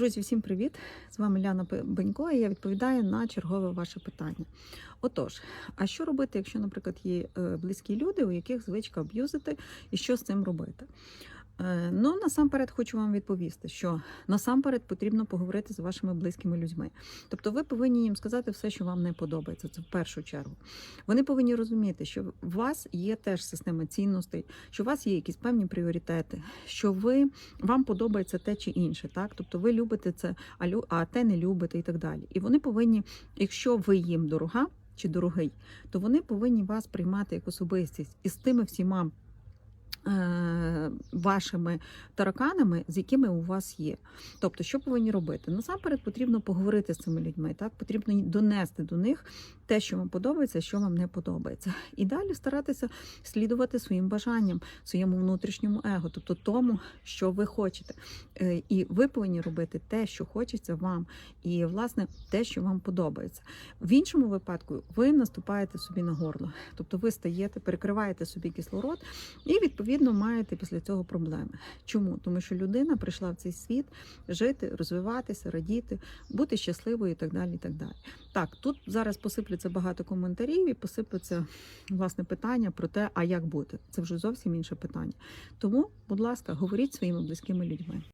Друзі, всім привіт! З вами Ляна Бенько, і я відповідаю на чергове ваше питання. Отож, а що робити, якщо, наприклад, є е, близькі люди, у яких звичка аб'юзити, і що з цим робити? Е, Ну, насамперед хочу вам відповісти, що насамперед потрібно поговорити з вашими близькими людьми. Тобто, ви повинні їм сказати все, що вам не подобається. Це в першу чергу. Вони повинні розуміти, що у вас є теж система цінностей, що у вас є якісь певні пріоритети, що ви вам подобається те чи інше, так тобто ви любите це, а лю- а те не любите і так далі. І вони повинні, якщо ви їм дорога чи дорогий, то вони повинні вас приймати як особистість і з тими всіма. Е, Вашими тараканами, з якими у вас є. Тобто, що повинні робити? Насамперед потрібно поговорити з цими людьми, так потрібно донести до них те, що вам подобається, що вам не подобається. І далі старатися слідувати своїм бажанням, своєму внутрішньому его, тобто тому, що ви хочете. Е, І ви повинні робити те, що хочеться вам, і власне те, що вам подобається. В іншому випадку ви наступаєте собі на горло, тобто ви стаєте, перекриваєте собі кислород, і відповідно маєте після цього проблеми. Чому? Тому що людина прийшла в цей світ жити, розвиватися, радіти, бути щасливою і так далі. І так далі. Так, тут зараз посиплеться багато коментарів і посиплеться власне питання про те, а як бути. Це вже зовсім інше питання. Тому, будь ласка, говоріть своїми близькими людьми.